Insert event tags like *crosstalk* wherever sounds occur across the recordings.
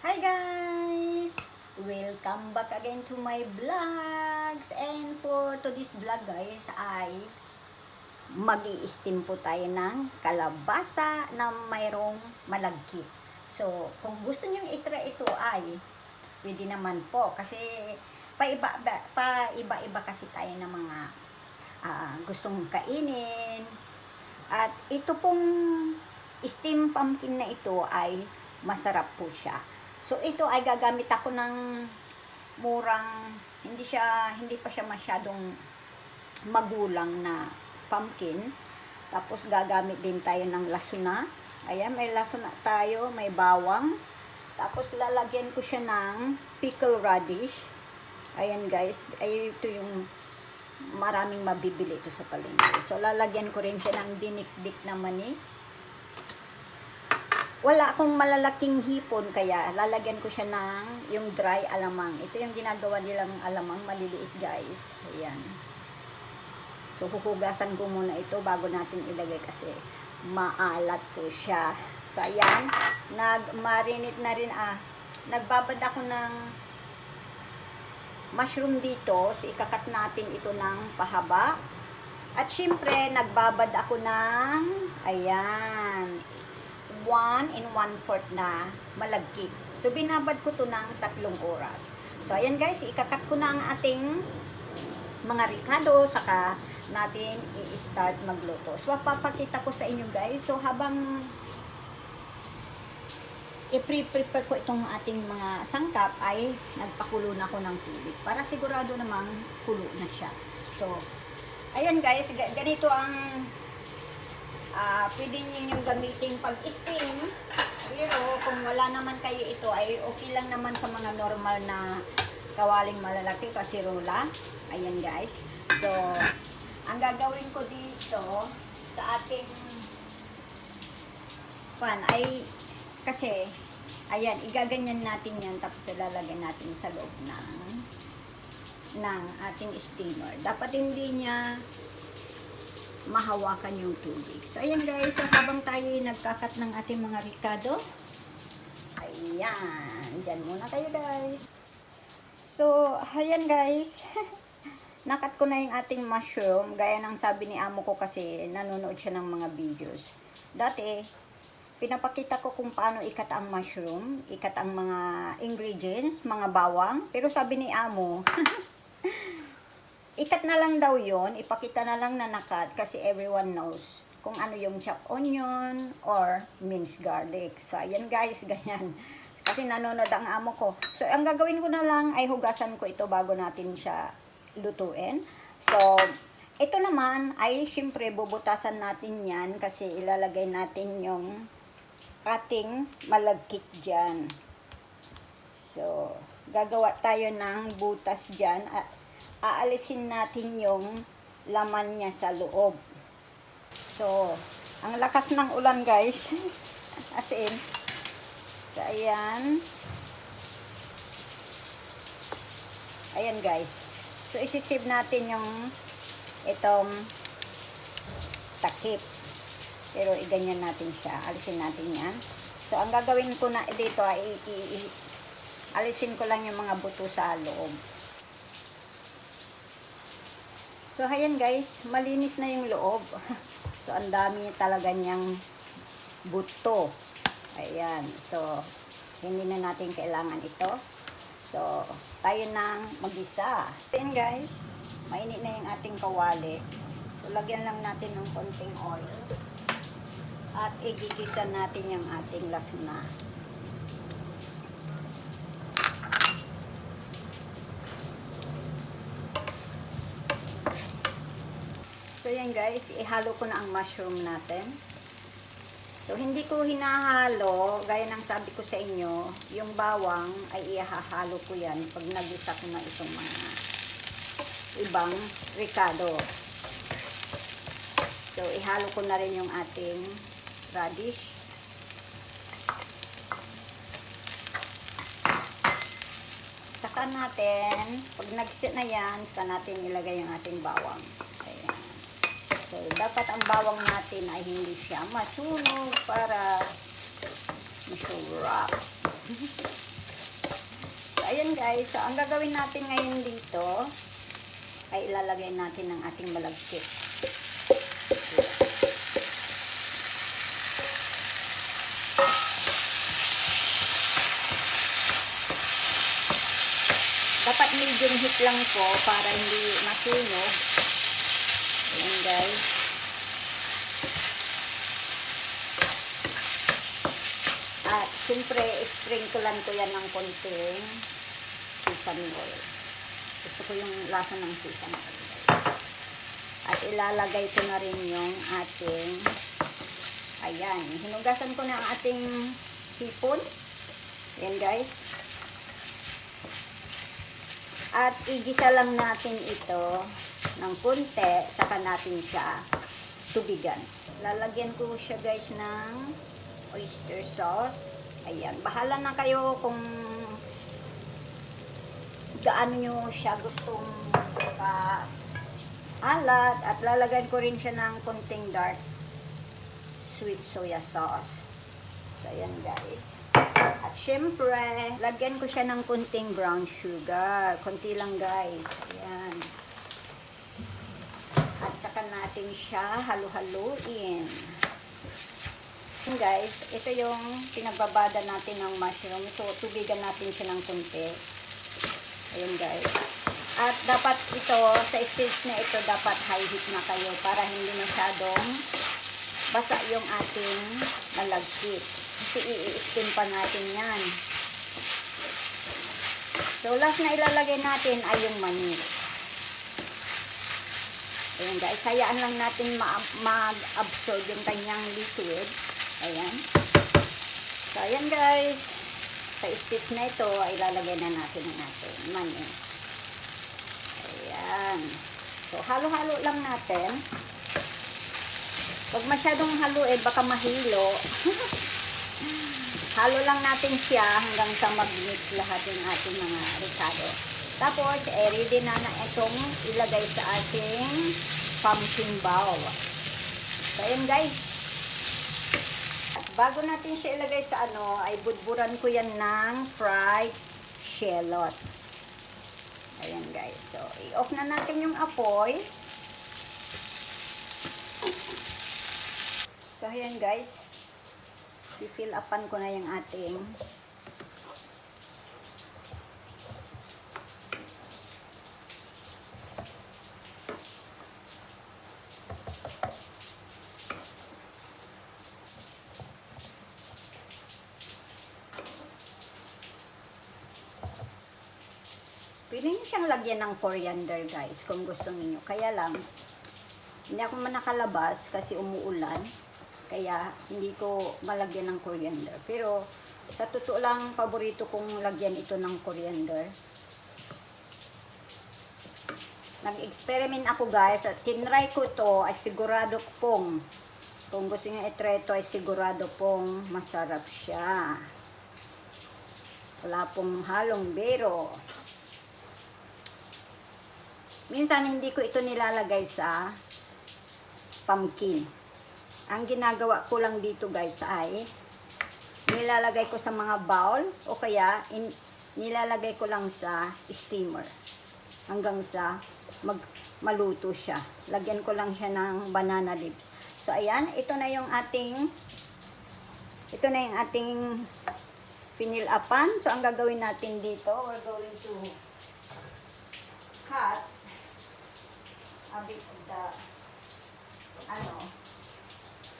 Hi guys! Welcome back again to my vlogs. And for today's vlog guys ay mag steam po tayo ng kalabasa na mayroong malagkit. So, kung gusto niyo itry ito ay pwede naman po kasi paiba pa iba-iba kasi tayo ng mga ah, gustong kainin. At ito pong steam pumpkin na ito ay masarap po siya. So ito ay gagamit ako ng murang hindi siya hindi pa siya masyadong magulang na pumpkin. Tapos gagamit din tayo ng lasuna. Ayan, may lasuna tayo, may bawang. Tapos lalagyan ko siya ng pickle radish. Ayan guys, ay ito yung maraming mabibili ito sa palengke. So lalagyan ko rin siya ng dinikdik na mani wala akong malalaking hipon kaya lalagyan ko siya ng yung dry alamang. Ito yung ginagawa nilang alamang maliliit guys. Ayan. So huhugasan ko muna ito bago natin ilagay kasi maalat po siya. So ayan, nag-marinate na rin ah. Nagbabad ako ng mushroom dito. So ikakat natin ito ng pahaba. At syempre, nagbabad ako ng ayan, 1 and 1 fourth na malagkit. So, binabad ko to ng tatlong oras. So, ayan guys, ikakat ko na ang ating mga ricado, saka natin i-start magluto. So, papakita ko sa inyo guys. So, habang i-prepare ko itong ating mga sangkap ay nagpakulo na ako ng tubig para sigurado namang kulo na siya. So, ayan guys, ga- ganito ang ah pwede niyo yung gamitin pag-steam. Pero kung wala naman kayo ito ay okay lang naman sa mga normal na kawaling malalaki kasi rola. Ayan guys. So, ang gagawin ko dito sa ating pan ay kasi ayan, igaganyan natin yan tapos ilalagay natin sa loob ng ng ating steamer. Dapat hindi niya mahawakan yung tubig. So, ayan guys, so, habang tayo ay nagkakat ng ating mga ricado, ayan, dyan muna tayo guys. So, ayan guys, *laughs* nakat ko na yung ating mushroom, gaya ng sabi ni amo ko kasi nanonood siya ng mga videos. Dati, pinapakita ko kung paano ikat ang mushroom, ikat ang mga ingredients, mga bawang, pero sabi ni amo, *laughs* ikat na lang daw yon ipakita na lang na nakat kasi everyone knows kung ano yung chopped onion or minced garlic. So, ayan guys, *laughs* ganyan. Kasi nanonood ang amo ko. So, ang gagawin ko na lang ay hugasan ko ito bago natin siya lutuin. So, ito naman ay syempre bubutasan natin yan kasi ilalagay natin yung ating malagkit dyan. So, gagawa tayo ng butas dyan at aalisin natin yung laman niya sa loob. So, ang lakas ng ulan guys. *laughs* As in, so ayan. Ayan guys. So, isisave natin yung itong takip. Pero iganyan natin siya. Alisin natin yan. So, ang gagawin ko na dito ay i- i- i- alisin ko lang yung mga buto sa loob. So, ayan guys, malinis na yung loob. *laughs* so, ang dami talaga niyang buto. Ayan. So, hindi na natin kailangan ito. So, tayo nang mag-isa. Ayan guys, mainit na yung ating kawali. So, lagyan lang natin ng konting oil. At igigisa natin yung ating lasuna. Yan guys, ihalo ko na ang mushroom natin. So hindi ko hinahalo, gaya ng sabi ko sa inyo, yung bawang ay ihahalo ko yan pag nagisa ko na itong mga ibang ricado. So ihalo ko na rin yung ating radish. Saka natin, pag nagsit na yan, saka natin ilagay yung ating bawang. So, dapat ang bawang natin ay hindi siya masunog para masarap. ayan guys, so ang gagawin natin ngayon dito ay ilalagay natin ang ating malagkit. Dapat medium heat lang po para hindi masunog. Ayan guys. At siyempre, sprinklean ko yan ng konting sesame oil. Gusto ko yung lasa ng sesame oil. At ilalagay ko na rin yung ating, ayan, hinugasan ko na ang ating hipon. Ayan guys. At igisa lang natin ito ng konti, saka natin siya tubigan. Lalagyan ko siya guys ng oyster sauce. Ayan, bahala na kayo kung gaano nyo siya gustong ka alat at lalagyan ko rin siya ng konting dark sweet soya sauce. So, ayan guys. At syempre, lagyan ko siya ng konting brown sugar. Konti lang guys. Ayan. Saka natin siya halu-haluin. Ayan guys, ito yung pinagbabada natin ng mushroom. So, tubigan natin siya ng konti. Ayan guys. At dapat ito, sa stage na ito, dapat high heat na kayo para hindi masyadong basa yung ating malagkit. Kasi i-steam pa natin yan. So, last na ilalagay natin ay yung mani. Ayan guys, hayaan lang natin ma- mag-absorb yung kanyang liquid. Ayan. So, ayan guys. Sa stage na ito, ay ilalagay na natin ang ating mani. Ayan. So, halo-halo lang natin. Huwag masyadong haluin, baka mahilo. *laughs* Halo lang natin siya hanggang sa mag-mix lahat yung ating mga ricado. Tapos, eh, ready na na itong ilagay sa ating pumpkin bowl. So, ayan guys. Bago natin siya ilagay sa ano, ay budburan ko yan ng fried shallot. Ayan guys. So, i-off na natin yung apoy. So, ayan guys. I-fill upan ko na yung ating Pwede nyo siyang lagyan ng coriander guys kung gusto niyo. Kaya lang, hindi ako man nakalabas kasi umuulan. Kaya hindi ko malagyan ng coriander. Pero sa totoo lang, paborito kong lagyan ito ng coriander. Nag-experiment ako guys at tinry ko to ay sigurado pong kung gusto niyo i-try ito ay sigurado pong masarap siya. Wala pong halong bero. Minsan hindi ko ito nilalagay sa pumpkin. Ang ginagawa ko lang dito guys ay nilalagay ko sa mga bowl o kaya in, nilalagay ko lang sa steamer hanggang sa mag, maluto siya. Lagyan ko lang siya ng banana leaves. So ayan, ito na yung ating ito na yung ating pinilapan. So ang gagawin natin dito, we're going to cut a bit of the ano?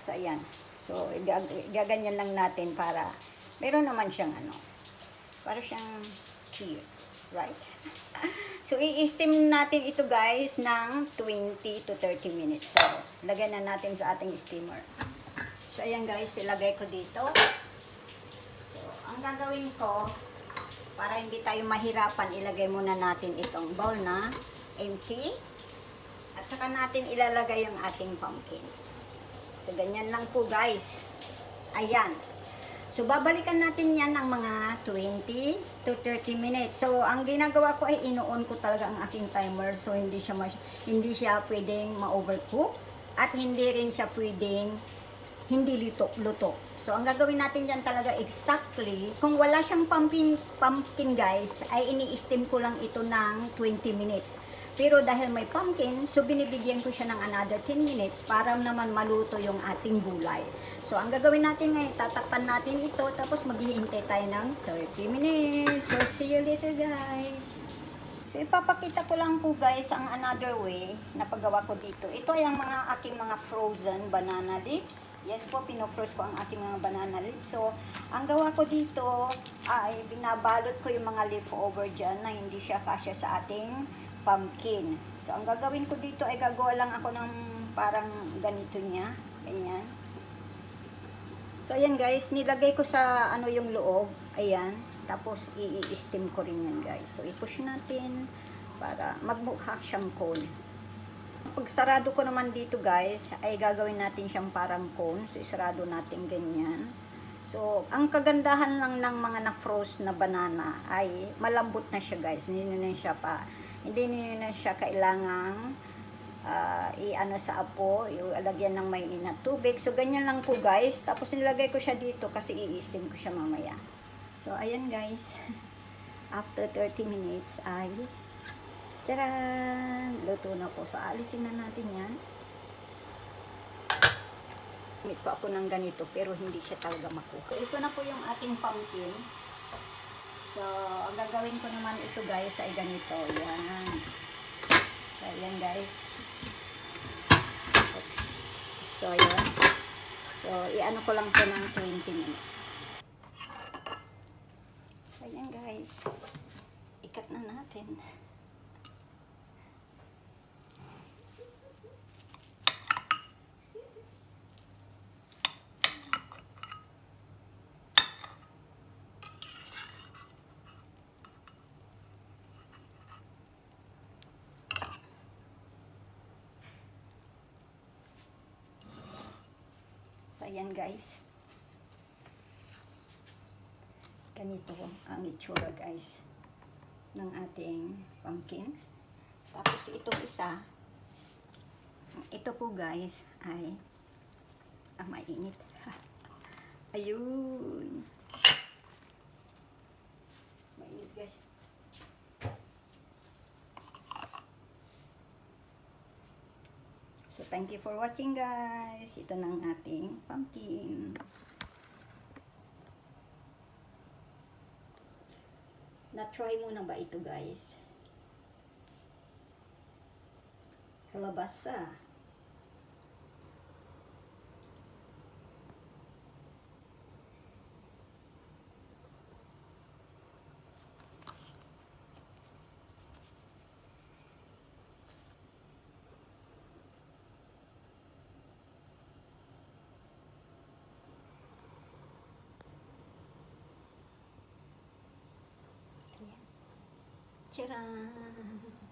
So ayan. So gaganyan lang natin para meron naman siyang ano para siyang cute right? *laughs* So i-steam natin ito guys ng 20 to 30 minutes. So lagyan na natin sa ating steamer. So ayan guys ilagay ko dito. So ang gagawin ko para hindi tayo mahirapan ilagay muna natin itong bowl na empty at saka natin ilalagay yung ating pumpkin. So, ganyan lang po guys. Ayan. So, babalikan natin yan ng mga 20 to 30 minutes. So, ang ginagawa ko ay ino-on ko talaga ang aking timer. So, hindi siya, hindi siya pwedeng ma-overcook. At hindi rin siya pwedeng hindi luto. luto. So, ang gagawin natin dyan talaga exactly, kung wala siyang pumpkin, pumpkin guys, ay ini-steam ko lang ito ng 20 minutes. Pero dahil may pumpkin, so binibigyan ko siya ng another 10 minutes para naman maluto yung ating gulay. So, ang gagawin natin ngayon, tatakpan natin ito, tapos maghihintay tayo ng 30 minutes. So, see you later guys. So, ipapakita ko lang po guys ang another way na paggawa ko dito. Ito ay ang mga aking mga frozen banana leaves. Yes po, pinofroze ko ang aking mga banana leaves. So, ang gawa ko dito ay binabalot ko yung mga leftover dyan na hindi siya kasya sa ating pumpkin. So, ang gagawin ko dito ay gagawa lang ako ng parang ganito niya. Ganyan. So, ayan guys, nilagay ko sa ano yung loob. Ayan. Tapos, i-steam ko rin yan guys. So, i-push natin para magmukha siyang cone. Pag sarado ko naman dito guys, ay gagawin natin siyang parang cone. So, isarado natin ganyan. So, ang kagandahan lang ng mga na-froze na banana ay malambot na siya guys. Hindi na siya pa, hindi na siya kailangang ah, i-ano sa apo, ilagyan ng may na tubig. So, ganyan lang po guys. Tapos, nilagay ko siya dito kasi i-steam ko siya mamaya. So, ayan guys. *laughs* After 30 minutes ay Tcharan! Luto na po. So, alisin na natin yan. Gamit po ako ng ganito pero hindi siya talaga makuha. So, ito na po yung ating pumpkin. So, ang gagawin ko naman ito guys ay ganito. Yan. So, yan guys. So, yun. So, i-ano ko lang po ng 20 minutes. So, yan guys. Ikat na natin. Ayan guys. Ganito ang itsura guys ng ating pumpkin. Tapos itong isa, ito po guys ay ah, mainit. *laughs* Ayun. Mainit guys. So, thank you for watching guys. Ito na ang ating pumpkin. Na-try mo na ba ito guys? Kalabasa. Ayan. Tcharan!